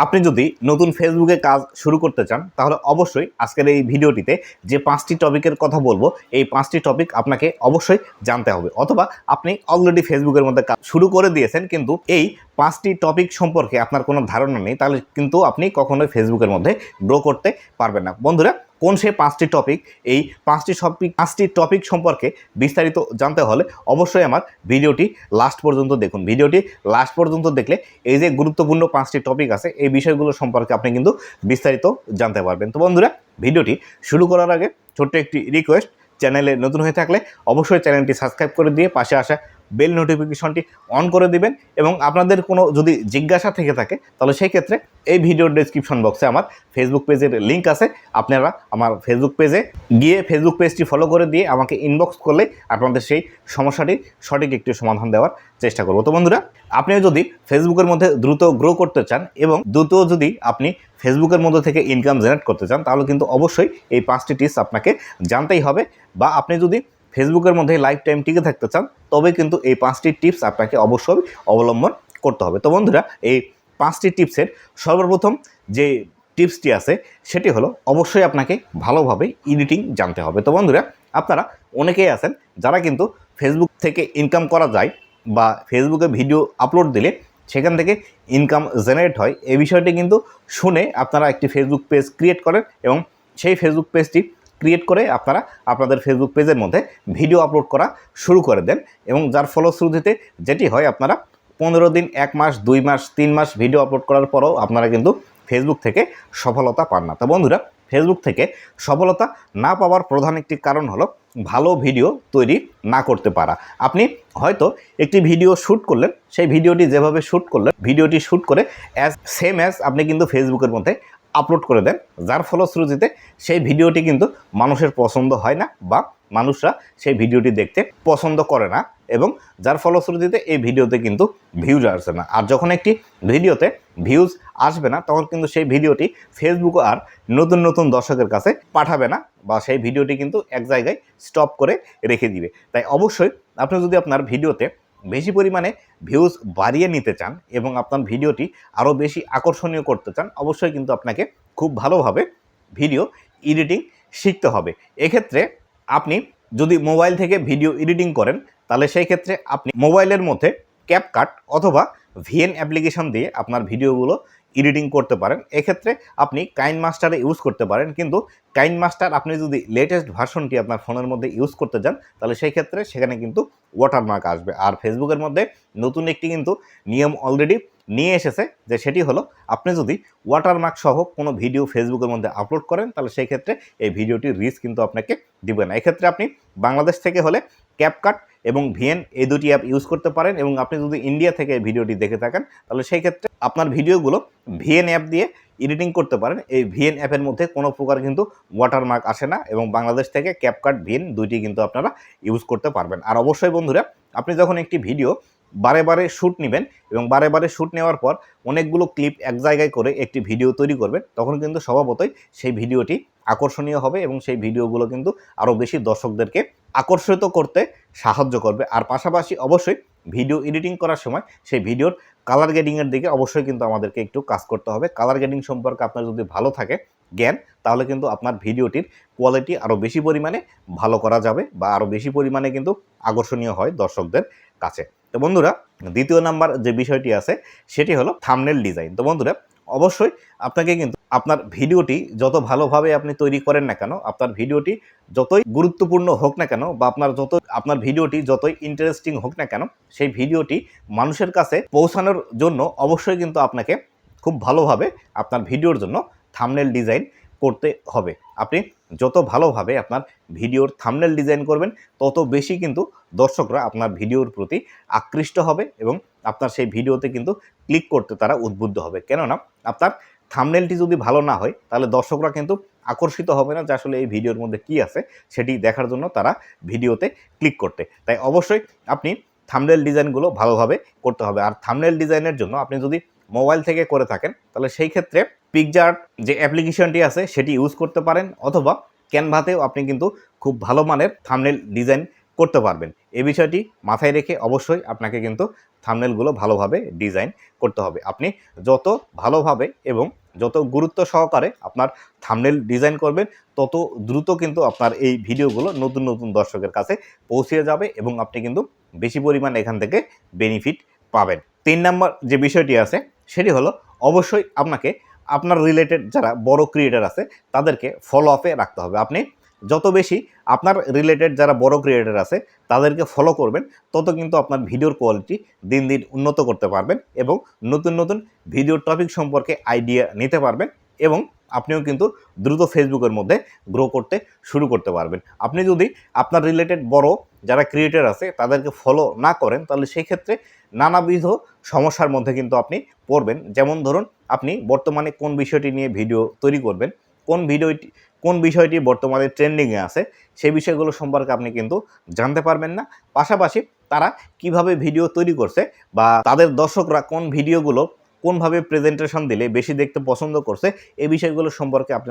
আপনি যদি নতুন ফেসবুকে কাজ শুরু করতে চান, তাহলে অবশ্যই আজকের এই ভিডিওটিতে যে পাঁচটি টপিকের কথা বলব, এই পাঁচটি টপিক আপনাকে অবশ্যই জানতে হবে। অথবা আপনি অলরেডি ফেসবুকের মধ্যে কাজ শুরু করে দিয়েছেন, কিন্তু এই পাঁচটি টপিক সম্পর্কে আপনার কোনো ধারণা নেই, তাহলে কিন্তু আপনি কখনোই ফেসবুকের মধ্যে গ্রো করতে পারবেন না। বন্ধুরা কোন সেই পাঁচটি টপিক এই পাঁচটি টপিক পাঁচটি টপিক সম্পর্কে বিস্তারিত জানতে হলে অবশ্যই আমার ভিডিওটি লাস্ট পর্যন্ত দেখুন। ভিডিওটি লাস্ট পর্যন্ত দেখলে এই যে গুরুত্বপূর্ণ পাঁচটি টপিক আছে, এই বিষয়গুলো সম্পর্কে আপনি কিন্তু বিস্তারিত জানতে পারবেন। তো বন্ধুরা, ভিডিওটি শুরু করার আগে ছোট্ট একটি রিকোয়েস্ট চ্যানেলে নতুন হয়ে থাকলে অবশ্যই চ্যানেলটি সাবস্ক্রাইব করে দিয়ে পাশে আসা বেল নোটিফিকেশনটি অন করে দিবেন এবং আপনাদের কোনো যদি জিজ্ঞাসা থেকে থাকে, তাহলে সেই ক্ষেত্রে এই ভিডিওর ডেসক্রিপশন বক্সে আমার ফেসবুক পেজের লিঙ্ক আছে। আপনারা আমার ফেসবুক পেজে গিয়ে ফেসবুক পেজটি ফলো করে দিয়ে আমাকে ইনবক্স করলে আপনাদের সেই সমস্যাটির সঠিক একটি সমাধান দেওয়ার চেষ্টা করব। তো বন্ধুরা, আপনিও যদি ফেসবুকের মধ্যে দ্রুত গ্রো করতে চান এবং দ্রুত যদি আপনি ফেসবুকের মধ্যে থেকে ইনকাম জেনারেট করতে চান, তাহলে কিন্তু অবশ্যই এই পাঁচটি টিপস আপনাকে জানতেই হবে। বা আপনি যদি ফেসবুকের মধ্যে লাইফ টাইম টিকে থাকতে চান, তবে কিন্তু এই পাঁচটি টিপস আপনাকে অবশ্যই অবলম্বন করতে হবে। তো বন্ধুরা, এই পাঁচটি টিপসের সর্বপ্রথম যে টিপসটি আছে, সেটি হলো অবশ্যই আপনাকে ভালোভাবে এডিটিং জানতে হবে। তো বন্ধুরা, আপনারা অনেকেই আছেন যারা কিন্তু ফেসবুক থেকে ইনকাম করা যায় বা ফেসবুকে ভিডিও আপলোড দিলে সেখান থেকে ইনকাম জেনারেট হয়। এই বিষয়টি কিন্তু শুনে আপনারা একটি ফেসবুক পেজ ক্রিয়েট করেন এবং সেই ফেসবুক পেজটি ক্রিয়েট করে আপনারা আপনাদের ফেসবুক পেজের মধ্যে ভিডিও আপলোড করা শুরু করে দেন এবং যার ফলশ্রুতিতে যেটি হয় আপনারা পনেরো দিন, এক মাস, দুই মাস, তিন মাস ভিডিও আপলোড করার পরও আপনারা কিন্তু ফেসবুক থেকে সফলতা পান না। তো বন্ধুরা ফেসবুক থেকে সফলতা না পাওয়ার প্রধান একটি কারণ হলো ভালো ভিডিও তৈরি না করতে পারা। আপনি হয়তো একটি ভিডিও শ্যুট করলেন, সেই ভিডিওটি যেভাবে শ্যুট করলেন ভিডিওটি শ্যুট করে অ্যাজ সেম অ্যাজ আপনি কিন্তু ফেসবুকের মধ্যে আপলোড করে দেন। যার ফলশ্রুতিতে সেই ভিডিওটি কিন্তু মানুষের পছন্দ হয় না বা মানুষরা সেই ভিডিওটি দেখতে পছন্দ করে না এবং যার ফলশ্রুতিতে এই ভিডিওতে কিন্তু ভিউজ আসবে না। আর যখন একটি ভিডিওতে ভিউজ আসবে না, তখন কিন্তু সেই ভিডিওটি ফেসবুক আর নতুন নতুন দর্শকের কাছে পাঠাবে না বা সেই ভিডিওটি কিন্তু এক জায়গায় স্টপ করে রেখে দিবে। তাই অবশ্যই আপনি যদি আপনার ভিডিওতে বেশি পরিমাণে ভিউজ বাড়িয়ে নিতে চান এবং আপনার ভিডিওটি আরও বেশি আকর্ষণীয় করতে চান, অবশ্যই কিন্তু আপনাকে খুব ভালোভাবে ভিডিও এডিটিং শিখতে হবে। এক্ষেত্রে আপনি যদি মোবাইল থেকে ভিডিও এডিটিং করেন, তাহলে সেই ক্ষেত্রে আপনি মোবাইলের মধ্যে ক্যাপকাট অথবা ভিএন অ্যাপ্লিকেশন দিয়ে আপনার ভিডিওগুলো এডিটিং করতে পারেন। এক্ষেত্রে আপনি কাইন মাস্টারে ইউজ করতে পারেন, কিন্তু কাইন মাস্টার আপনি যদি লেটেস্ট ভার্সনটি আপনার ফোনের মধ্যে ইউজ করতে চান, তাহলে সেই ক্ষেত্রে সেখানে কিন্তু ওয়াটারমার্ক আসবে। আর ফেসবুকের মধ্যে নতুন একটি কিন্তু নিয়ম অলরেডি নিয়ে এসেছে, যে সেটি হলো আপনি যদি ওয়াটারমার্ক সহ কোনো ভিডিও ফেসবুকের মধ্যে আপলোড করেন, তাহলে সেই ক্ষেত্রে এই ভিডিওটির রিস্ক কিন্তু আপনাকে দিবে না। এক্ষেত্রে আপনি বাংলাদেশ থেকে হলে ক্যাপকাট এবং ভিএন এই দুটি অ্যাপ ইউজ করতে পারেন এবং আপনি যদি ইন্ডিয়া থেকে ভিডিওটি দেখে থাকেন, তাহলে সেই ক্ষেত্রে আপনার ভিডিওগুলো ভিএন অ্যাপ দিয়ে এডিটিং করতে পারেন। এই ভিএন অ্যাপের মধ্যে কোনো প্রকার কিন্তু ওয়াটারমার্ক আসে না এবং বাংলাদেশ থেকে ক্যাপকাট ভিএন দুইটি কিন্তু আপনারা ইউজ করতে পারবেন। আর অবশ্যই বন্ধুরা, আপনি যখন একটি ভিডিও বারে বারে শ্যুট নেবেন এবং বারে বারে শ্যুট নেওয়ার পর অনেকগুলো ক্লিপ এক জায়গায় করে একটি ভিডিও তৈরি করবেন, তখন কিন্তু স্বভাবতই সেই ভিডিওটি আকর্ষণীয় হবে এবং সেই ভিডিওগুলো কিন্তু আরও বেশি দর্শকদেরকে আকর্ষিত করতে সাহায্য করবে। আর পাশাপাশি অবশ্যই ভিডিও এডিটিং করার সময় সেই ভিডিওর কালার গেডিংয়ের দিকে অবশ্যই কিন্তু আমাদেরকে একটু কাজ করতে হবে। কালার গেডিং সম্পর্কে আপনার যদি ভালো থাকে জ্ঞান, তাহলে কিন্তু আপনার ভিডিওটির কোয়ালিটি আরও বেশি পরিমাণে ভালো করা যাবে বা আরও বেশি পরিমাণে কিন্তু আকর্ষণীয় হয় দর্শকদের কাছে। তো বন্ধুরা, দ্বিতীয় নাম্বার যে বিষয়টি আছে, সেটি হলো থামনেল ডিজাইন তো বন্ধুরা অবশ্যই আপনাকে কিন্তু আপনার ভিডিওটি যত ভালোভাবে আপনি তৈরি করেন না কেন, আপনার ভিডিওটি যতই গুরুত্বপূর্ণ হোক না কেন বা আপনার যত, আপনার ভিডিওটি যতই ইন্টারেস্টিং হোক না কেন, সেই ভিডিওটি মানুষের কাছে পৌঁছানোর জন্য অবশ্যই কিন্তু আপনাকে খুব ভালোভাবে আপনার ভিডিওর জন্য থামনেল ডিজাইন করতে হবে। আপনি যত ভালোভাবে আপনার ভিডিওর থামনেল ডিজাইন করবেন, তত বেশি কিন্তু দর্শকরা আপনার ভিডিওর প্রতি আকৃষ্ট হবে এবং আপনার সেই ভিডিওতে কিন্তু ক্লিক করতে তারা উদ্বুদ্ধ হবে। কেননা আপনার থামনেলটি যদি ভালো না হয়, তাহলে দর্শকরা কিন্তু আকর্ষিত হবে না যে আসলে এই ভিডিওর মধ্যে কি আছে, সেটি দেখার জন্য তারা ভিডিওতে ক্লিক করতে। তাই অবশ্যই আপনি থামনেল ডিজাইনগুলো ভালোভাবে করতে হবে। আর থামনেল ডিজাইনের জন্য আপনি যদি মোবাইল থেকে করে থাকেন, তাহলে সেই ক্ষেত্রে পিকজার্ট যে অ্যাপ্লিকেশনটি আছে সেটি ইউজ করতে পারেন অথবা ক্যানভাতেও আপনি কিন্তু খুব ভালো মানের থামনেল ডিজাইন করতে পারবেন। এই বিষয়টি মাথায় রেখে অবশ্যই আপনাকে কিন্তু থামনেলগুলো ভালোভাবে ডিজাইন করতে হবে। আপনি যত ভালোভাবে এবং যত গুরুত্ব সহকারে আপনার থামনেল ডিজাইন করবেন, তত দ্রুত কিন্তু আপনার এই ভিডিওগুলো নতুন নতুন দর্শকের কাছে পৌঁছে যাবে এবং আপনি কিন্তু বেশি পরিমাণ এখান থেকে বেনিফিট পাবেন। তিন নম্বর যে বিষয়টি আছে সেটি হলো, অবশ্যই আপনাকে আপনার রিলেটেড যারা বড় ক্রিয়েটার আছে, তাদেরকে ফলো আপে রাখতে হবে। আপনি যত বেশি আপনার রিলেটেড যারা বড় ক্রিয়েটার আছে, তাদেরকে ফলো করবেন, তত কিন্তু আপনার ভিডিওর কোয়ালিটি দিন দিন উন্নত করতে পারবেন এবং নতুন নতুন ভিডিও টপিক সম্পর্কে আইডিয়া নিতে পারবেন এবং আপনিও কিন্তু দ্রুত ফেসবুকের মধ্যে গ্রো করতে শুরু করতে পারবেন। আপনি যদি আপনার রিলেটেড বড় যারা ক্রিয়েটার আছে, তাদেরকে ফলো না করেন, তাহলে সেই ক্ষেত্রে নানাবিধ সমস্যার মধ্যে কিন্তু আপনি পড়বেন। যেমন ধরুন, আপনি বর্তমানে কোন বিষয়টি নিয়ে ভিডিও তৈরি করবেন, কোন ভিডিওটি কোন বিষয়টি বর্তমানে ট্রেন্ডিংয়ে আছে, সেই বিষয়গুলো সম্পর্কে আপনি কিন্তু জানতে পারবেন না। পাশাপাশি তারা কীভাবে ভিডিও তৈরি করছে বা তাদের দর্শকরা কোন ভিডিওগুলো কোনভাবে প্রেজেন্টেশন দিলে বেশি দেখতে পছন্দ করছে, এই বিষয়গুলো সম্পর্কে আপনি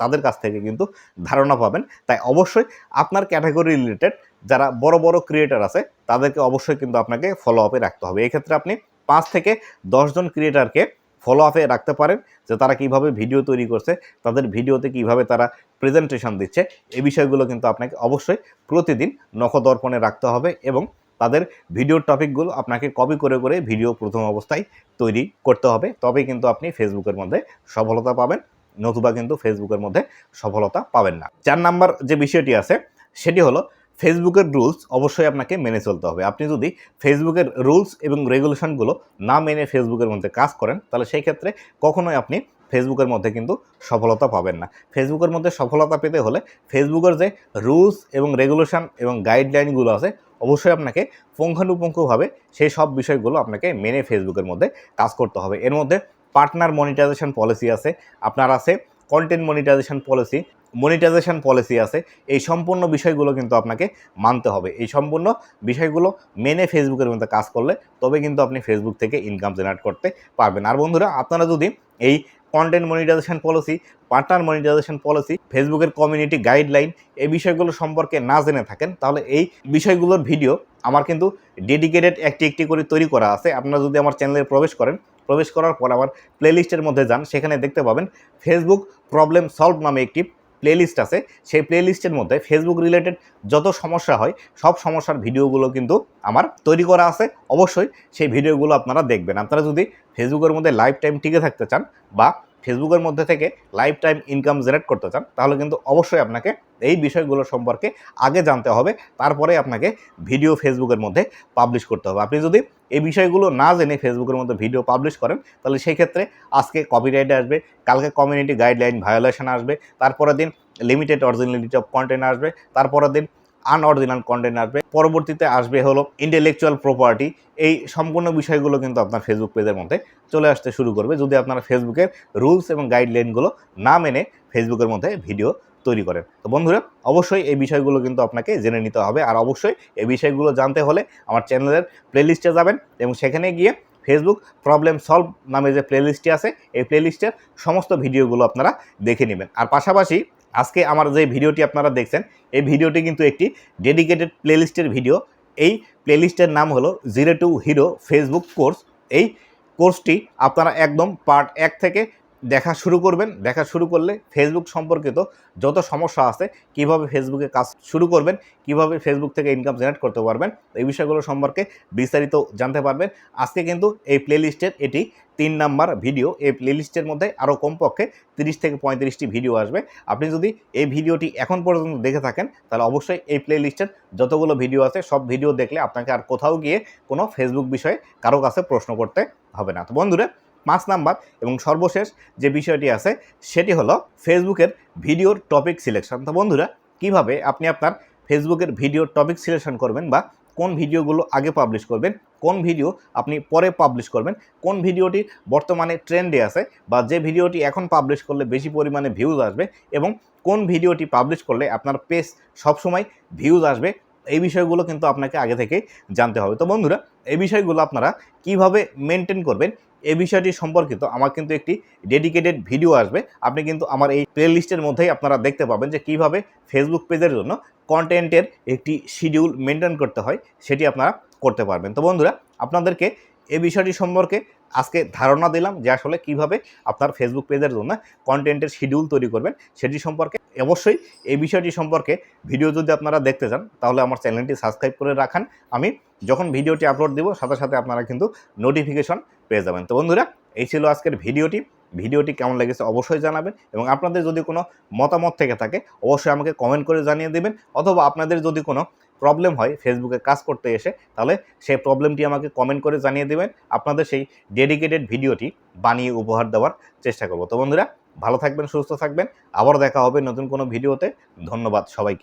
তাদের কাছ থেকে কিন্তু ধারণা পাবেন। তাই অবশ্যই আপনার ক্যাটাগরি রিলেটেড যারা বড় বড় ক্রিয়েটার আছে, তাদেরকে অবশ্যই কিন্তু আপনাকে ফলো আপে রাখতে হবে। এক্ষেত্রে আপনি পাঁচ থেকে দশজন ক্রিয়েটারকে ফলো আপে রাখতে পারেন যে তারা কীভাবে ভিডিও তৈরি করছে, তাদের ভিডিওতে কীভাবে তারা প্রেজেন্টেশন দিচ্ছে, এই বিষয়গুলো কিন্তু আপনাকে অবশ্যই প্রতিদিন নখদর্পণে রাখতে হবে এবং তাদের ভিডিওর টপিকগুলো আপনাকে কপি করে করে ভিডিও প্রথম অবস্থায় তৈরি করতে হবে। তবেই কিন্তু আপনি ফেসবুকের মধ্যে সফলতা পাবেন, নতুবা কিন্তু ফেসবুকের মধ্যে সফলতা পাবেন না। চার নাম্বার যে বিষয়টি আছে, সেটি হলো ফেসবুকের রুলস অবশ্যই আপনাকে মেনে চলতে হবে। আপনি যদি ফেসবুকের রুলস এবং রেগুলেশনগুলো না মেনে ফেসবুকের মধ্যে কাজ করেন, তাহলে সেই ক্ষেত্রে কখনোই আপনি ফেসবুকের মধ্যে কিন্তু সফলতা পাবেন না। ফেসবুকের মধ্যে সফলতা পেতে হলে ফেসবুকের যে রুলস এবং রেগুলেশন এবং গাইডলাইনগুলো আছে অবশ্যই আপনাকে পুঙ্খানুপুঙ্খভাবে সেই সব বিষয়গুলো আপনাকে মেনে ফেসবুকের মধ্যে কাজ করতে হবে। এর মধ্যে পার্টনার মনিটাইজেশন পলিসি আছে, আপনার আছে content monetisation policy monetisation policy আছে, এই সম্পূর্ণ বিষয়গুলো কিন্তু আপনাকে মানতে হবে। এই সম্পূর্ণ বিষয়গুলো মেনে ফেসবুকের মধ্যে কাজ করলে তবে কিন্তু আপনি ফেসবুক থেকে ইনকাম জেনারেট করতে পারবেন। আর বন্ধুরা, আপনারা যদি এই content monetisation policy partner monetisation policy ফেসবুকের কমিউনিটি গাইডলাইন এই বিষয়গুলো সম্পর্কে না জেনে থাকেন, তাহলে এই বিষয়গুলোর ভিডিও আমার কিন্তু ডেডিকেটেড একটি একটি করে তৈরি করা আছে। আপনারা যদি আমার চ্যানেলে প্রবেশ করেন, প্রবেশ করার পর আমার প্লেলিস্টের মধ্যে যান, সেখানে দেখতে পাবেন ফেসবুক প্রবলেম সলভ নামে একটি প্লেলিস্ট আছে, সেই প্লেলিস্টের মধ্যে ফেসবুক রিলেটেড যত সমস্যা হয়, সব সমস্যার ভিডিওগুলো কিন্তু আমার তৈরি করা আছে। অবশ্যই সেই ভিডিওগুলো আপনারা দেখবেন। আপনারা যদি ফেসবুকের মধ্যে লাইফ টাইম টিকে থাকতে চান বা ফেসবুকের মধ্যে থেকে লাইফ টাইম ইনকাম জেনারেট করতে চান, তাহলে কিন্তু অবশ্যই আপনাকে এই বিষয়গুলো সম্পর্কে আগে জানতে হবে, তারপরে আপনাকে ভিডিও ফেসবুকের মধ্যে পাবলিশ করতে হবে। আপনি যদি এই বিষয়গুলো না জেনে ফেসবুকের মধ্যে ভিডিও পাবলিশ করেন, তাহলে সেই ক্ষেত্রে আজকে কপিরাইট আসবে, কালকে কমিউনিটি গাইডলাইন ভায়োলেশন আসবে, তারপরের দিন লিমিটেড অরিজিনালিটি অফ কন্টেন্ট আসবে, তারপরের দিন আনঅরিজিনাল কন্টেন্ট আসবে। পরবর্তীতে আসবে হলো ইন্টেলেকচুয়াল প্রপার্টি এই সম্পূর্ণ বিষয়গুলো কিন্তু আপনার ফেসবুক পেজের মধ্যে চলে আসতে শুরু করবে। যদি আপনারা ফেসবুকের রুলস এবং গাইডলাইনগুলো না মেনে ফেসবুকের মধ্যে ভিডিও তৈরি করেন। তো বন্ধুরা, অবশ্যই এই বিষয়গুলো কিন্তু আপনাকে জেনে নিতে হবে। আর অবশ্যই এই বিষয়গুলো জানতে হলে আমার চ্যানেলের প্লেলিস্টে যাবেন এবং সেখানে গিয়ে ফেসবুক প্রবলেম সলভ নামে যে প্লেলিস্টটি আছে, এই প্লেলিস্টের সমস্ত ভিডিওগুলো আপনারা দেখে নেবেন। আর পাশাপাশি আজকে আমার যে ভিডিওটি আপনারা দেখছেন, এই ভিডিওটি কিন্তু একটি ডেডিকেটেড প্লেলিস্টের ভিডিও এই প্লেলিস্টের নাম হলো zero to hero Facebook course এই কোর্সটি আপনারা একদম পার্ট এক থেকে দেখা শুরু করবেন, দেখা শুরু করলে ফেসবুক সম্পর্কিত যত সমস্যা আছে, কীভাবে ফেসবুকে কাজ শুরু করবেন, কীভাবে ফেসবুক থেকে ইনকাম জেনারেট করতে পারবেন, এই বিষয়গুলো সম্পর্কে বিস্তারিত জানতে পারবেন। আজকে কিন্তু এই প্লেলিস্টের এটি তিন নাম্বার ভিডিও এই প্লেলিস্টের মধ্যে আরও কমপক্ষে তিরিশ থেকে পঁয়ত্রিশটি ভিডিও আসবে। আপনি যদি এই ভিডিওটি এখন পর্যন্ত দেখে থাকেন, তাহলে অবশ্যই এই প্লেলিস্টের যতগুলো ভিডিও আছে, সব ভিডিও দেখলে আপনাকে আর কোথাও গিয়ে কোনো ফেসবুক বিষয়ে কারও কাছে প্রশ্ন করতে হবে না। তো বন্ধুরা পাঁচ নাম্বার এবং সর্বশেষ যে বিষয়টি আছে, সেটি হলো ফেসবুকের ভিডিওর টপিক সিলেকশন তো বন্ধুরা, কীভাবে আপনি আপনার ফেসবুকের ভিডিওর টপিক সিলেকশন করবেন বা কোন ভিডিওগুলো আগে পাবলিশ করবেন, কোন ভিডিও আপনি পরে পাবলিশ করবেন, কোন ভিডিওটি বর্তমানে ট্রেন্ডে আছে বা যে ভিডিওটি এখন পাবলিশ করলে বেশি পরিমাণে ভিউজ আসবে এবং কোন ভিডিওটি পাবলিশ করলে আপনার পেজ সবসময় ভিউজ আসবে, এই বিষয়গুলো কিন্তু আপনাকে আগে থেকে জানতে হবে। তো বন্ধুরা, এই বিষয়গুলো আপনারা কীভাবে মেনটেন করবেন এই বিষয়টি সম্পর্কিত আমার কিন্তু একটি ডেডিকেটেড ভিডিও আসবে। আপনি কিন্তু আমার এই প্লে লিস্টের মধ্যেই আপনারা দেখতে পাবেন যে কীভাবে ফেসবুক পেজের জন্য কন্টেন্টের একটি শিডিউল মেনটেন করতে হয়, সেটি আপনারা করতে পারবেন। তো বন্ধুরা, আপনাদেরকে এ বিষয়টি সম্পর্কে আজকে ধারণা দিলাম যে আসলে কীভাবে আপনার ফেসবুক পেজের জন্য কন্টেন্টের শিডিউল তৈরি করবেন, সেটি সম্পর্কে। অবশ্যই এই বিষয়টি সম্পর্কে ভিডিও যদি আপনারা দেখতে চান, তাহলে আমার চ্যানেলটি সাবস্ক্রাইব করে রাখান। আমি যখন ভিডিওটি আপলোড দেবো, সাথে সাথে আপনারা কিন্তু নোটিফিকেশন পেয়ে যাবেন। তো বন্ধুরা, এই ছিল আজকের ভিডিওটি। ভিডিওটি কেমন লেগেছে অবশ্যই জানাবেন এবং আপনাদের যদি কোনো মতামত থেকে থাকে, অবশ্যই আমাকে কমেন্ট করে জানিয়ে দেবেন। অথবা আপনাদের যদি কোনো প্রবলেম হয় ফেসবুকে কাজ করতে এসে, তাহলে সেই প্রবলেমটি আমাকে কমেন্ট করে জানিয়ে দেবেন। আপনাদের সেই ডেডিকেটেড ভিডিওটি বানিয়ে উপহার দেওয়ার চেষ্টা করব। তো বন্ধুরা, ভালো থাকবেন, সুস্থ থাকবেন। আবার দেখা হবে নতুন কোনো ভিডিওতে। ধন্যবাদ সবাইকে।